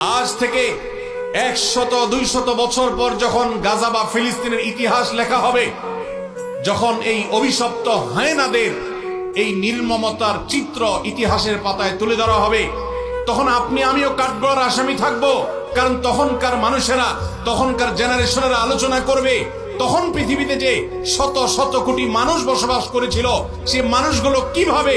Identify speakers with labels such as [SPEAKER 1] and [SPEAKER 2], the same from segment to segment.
[SPEAKER 1] আজ থেকে একশত, দুইশত বছর পর যখন গাজা বা ফিলিস্তিনের ইতিহাস লেখা হবে, যখন এই অভিশপ্ত হায়নাদের এই নির্মমতার চিত্র ইতিহাসের পাতায় তুলে ধরা হবে, তখন আপনি, আমিও কাঠগড়ার আসামি থাকব। কারণ তখনকার মানুষেরা, তখনকার জেনারেশনেরা আলোচনা করবে, তখন পৃথিবীতে যে শত শত কোটি মানুষ বসবাস করেছিল, সে মানুষগুলো কীভাবে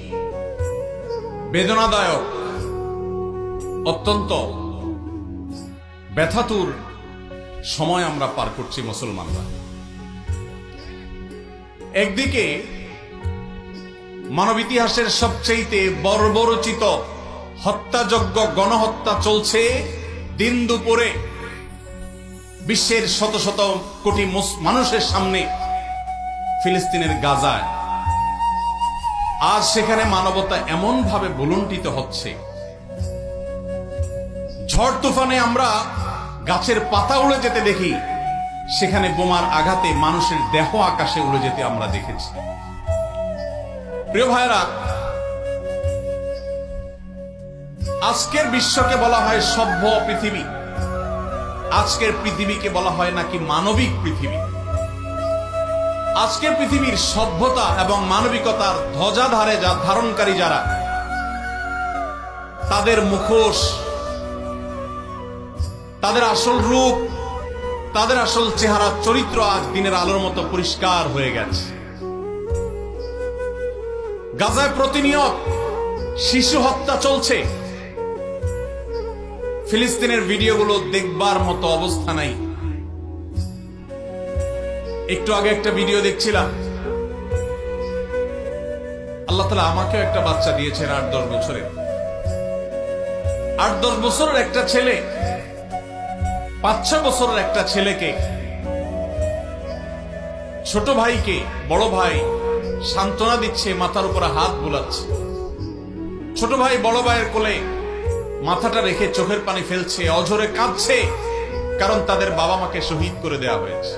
[SPEAKER 1] বেদনাদায়ক, অত্যন্ত ব্যথাতুর সময় আমরা পার করছি মুসলমানরা। একদিকে মানব ইতিহাসের সবচেয়ে বর্বরচিত হত্যাযজ্ঞ গণহত্যা চলছে দিন দুপুরে বিশ্বের শত শত কোটি মানুষের সামনে ফিলিস্তিনের গাজায়। আজ সেখানে মানবতা এমন ভাবে ভুলুণ্ঠিত হচ্ছে। ঝড় তুফানে আমরা গাছের পাতা উড়ে যেতে দেখি, সেখানে বোমার আঘাতে মানুষের দেহ আকাশে উড়ে যেতে আমরা দেখেছি। প্রিয় ভাইরা আজকের বিশ্বকে বলা হয় সভ্য পৃথিবী। আজকের পৃথিবীকে বলা হয় নাকি মানবিক পৃথিবী। আজকের পৃথিবীর সভ্যতা এবং মানবিকতার ধ্বজাধারে যা ধারণকারী যারা, তাদের মুখোশ, তাদের আসল রূপ, তাদের আসল চেহারা, চরিত্র আজ দিনের আলোর মতো পরিষ্কার হয়ে গেছে। গাজায় প্রতিনিয়ত শিশু হত্যা চলছে। ফিলিস্তিনের ভিডিওগুলো দেখবার মতো অবস্থা নাই। একটু আগে একটা ভিডিও দেখছিলাম। আল্লাহ তালা আমাকেও একটা বাচ্চা দিয়েছেন আট দশ বছরের। আট দশ বছরের একটা ছেলে, পাঁচ ছয় বছরের একটা ছেলেকে, ছোট ভাইকে, বড় ভাই সান্ত্বনা দিচ্ছে, মাথার উপরে হাত বুলাচ্ছে। ছোট ভাই বড় ভাইয়ের কোলে মাথাটা রেখে চোখের পানি ফেলছে, অঝরে কাঁদছে, কারণ তাদের বাবা মাকে শহীদ করে দেওয়া হয়েছে।